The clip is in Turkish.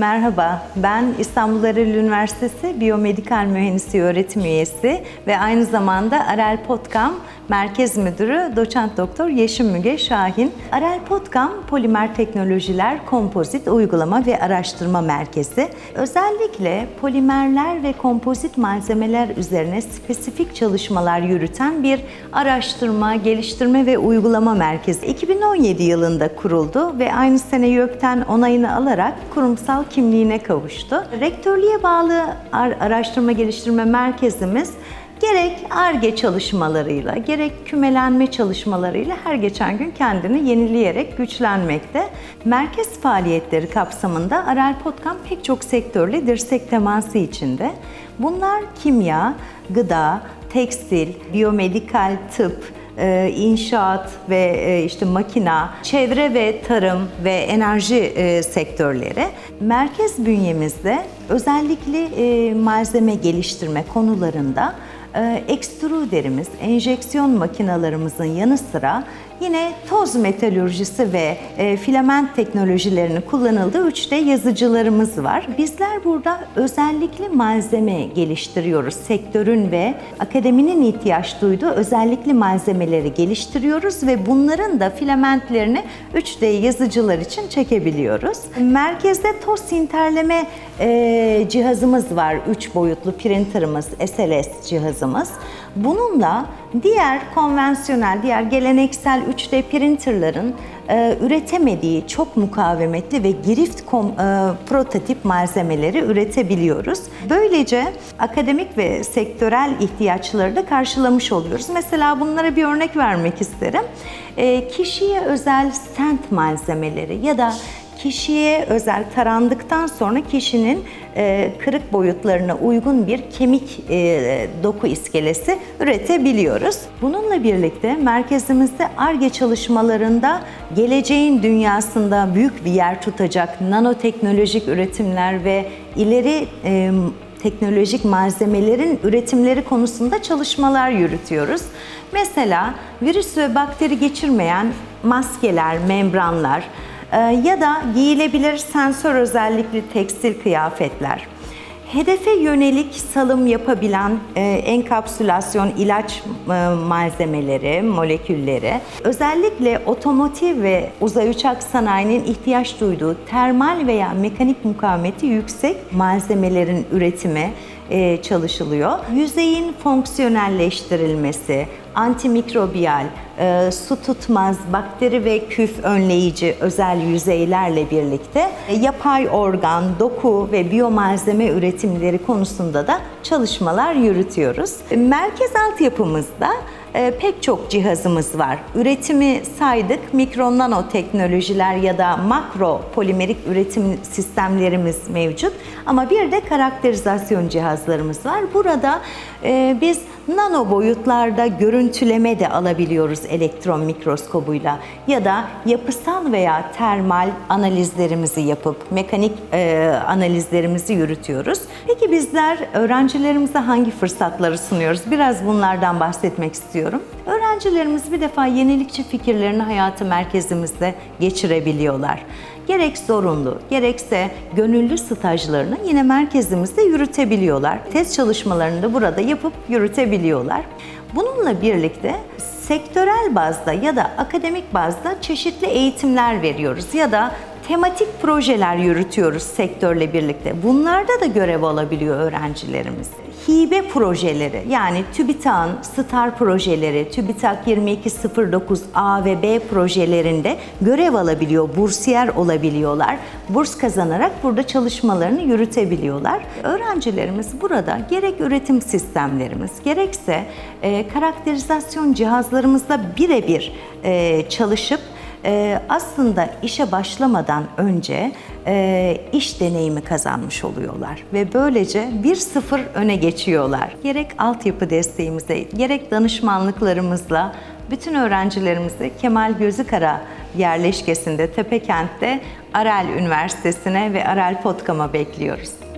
Merhaba, ben İstanbul Ereğli Üniversitesi Biyomedikal Mühendisliği öğretim üyesi ve aynı zamanda Arel Potkam Merkez Müdürü Doçent Doktor Yeşim Müge Şahin. Arel Potkam Polimer Teknolojiler Kompozit Uygulama ve Araştırma Merkezi. Özellikle polimerler ve kompozit malzemeler üzerine spesifik çalışmalar yürüten bir araştırma, geliştirme ve uygulama merkezi. 2017 yılında kuruldu ve aynı sene YÖK'ten onayını alarak kurumsal kimliğine kavuştu. Rektörlüğe bağlı ar- araştırma geliştirme merkezimiz gerek ARGE çalışmalarıyla, gerek kümelenme çalışmalarıyla her geçen gün kendini yenileyerek güçlenmekte. Merkez faaliyetleri kapsamında Arel Potkam pek çok sektörle dirsek teması içinde. Bunlar kimya, gıda, tekstil, biyomedikal tıp, inşaat ve e, işte makina, çevre ve tarım ve enerji e, sektörleri. Merkez bünyemizde özellikle e, malzeme geliştirme konularında e, ekstruderimiz, enjeksiyon makinalarımızın yanı sıra yine toz metalürjisi ve e, filament teknolojilerinin kullanıldığı 3D yazıcılarımız var. Bizler burada özellikle malzeme geliştiriyoruz. Sektörün ve akademinin ihtiyaç duyduğu özellikle malzemeleri geliştiriyoruz ve bunların da filamentlerini 3D yazıcılar için çekebiliyoruz. Merkezde toz sinterleme e, cihazımız var. 3 boyutlu printerımız, SLS cihazımız. Bununla diğer konvansiyonel, diğer geleneksel 3D printerların e, üretemediği çok mukavemetli ve girift kom, e, prototip malzemeleri üretebiliyoruz. Böylece akademik ve sektörel ihtiyaçları da karşılamış oluyoruz. Mesela bunlara bir örnek vermek isterim. E, kişiye özel stent malzemeleri ya da kişiye özel tarandıktan sonra kişinin e, kırık boyutlarına uygun bir kemik e, doku iskelesi üretebiliyoruz. Bununla birlikte merkezimizde ARGE çalışmalarında geleceğin dünyasında büyük bir yer tutacak nanoteknolojik üretimler ve ileri e, teknolojik malzemelerin üretimleri konusunda çalışmalar yürütüyoruz. Mesela virüs ve bakteri geçirmeyen maskeler, membranlar, ya da giyilebilir sensör özellikli tekstil kıyafetler. Hedefe yönelik salım yapabilen e, enkapsülasyon ilaç e, malzemeleri, molekülleri, özellikle otomotiv ve uzay uçak sanayinin ihtiyaç duyduğu termal veya mekanik mukavemeti yüksek malzemelerin üretimi e, çalışılıyor. Yüzeyin fonksiyonelleştirilmesi, antimikrobiyal, e, su tutmaz, bakteri ve küf önleyici özel yüzeylerle birlikte e, yapay organ, doku ve biyomalzeme üretimleri konusunda da çalışmalar yürütüyoruz. Merkez altyapımızda e, pek çok cihazımız var. Üretimi saydık, mikro nano teknolojiler ya da makro polimerik üretim sistemlerimiz mevcut. Ama bir de karakterizasyon cihazlarımız var. Burada e, biz nano boyutlarda görüntüleme de alabiliyoruz elektron mikroskobuyla ya da yapısal veya termal analizlerimizi yapıp mekanik e, analizlerimizi yürütüyoruz. Peki bizler öğrencilerimize hangi fırsatları sunuyoruz? Biraz bunlardan bahsetmek istiyorum. Öğrencilerimiz bir defa yenilikçi fikirlerini hayatı merkezimizde geçirebiliyorlar. Gerek zorunlu, gerekse gönüllü stajlarını yine merkezimizde yürütebiliyorlar. Test çalışmalarını da burada yapıp yürütebiliyorlar. Bununla birlikte sektörel bazda ya da akademik bazda çeşitli eğitimler veriyoruz ya da tematik projeler yürütüyoruz sektörle birlikte. Bunlarda da görev alabiliyor öğrencilerimiz. Hibe projeleri yani TÜBİTAK'ın STAR projeleri, TÜBİTAK 2209 A ve B projelerinde görev alabiliyor, bursiyer olabiliyorlar. Burs kazanarak burada çalışmalarını yürütebiliyorlar. Öğrencilerimiz burada gerek üretim sistemlerimiz, gerekse e, karakterizasyon cihazlarımızla birebir e, çalışıp e, aslında işe başlamadan önce e, iş deneyimi kazanmış oluyorlar ve böylece 1-0 öne geçiyorlar. Gerek altyapı desteğimize, gerek danışmanlıklarımızla bütün öğrencilerimizi Kemal Gözükara yerleşkesinde Tepekent'te Arel Üniversitesi'ne ve Arel Potkam'a bekliyoruz.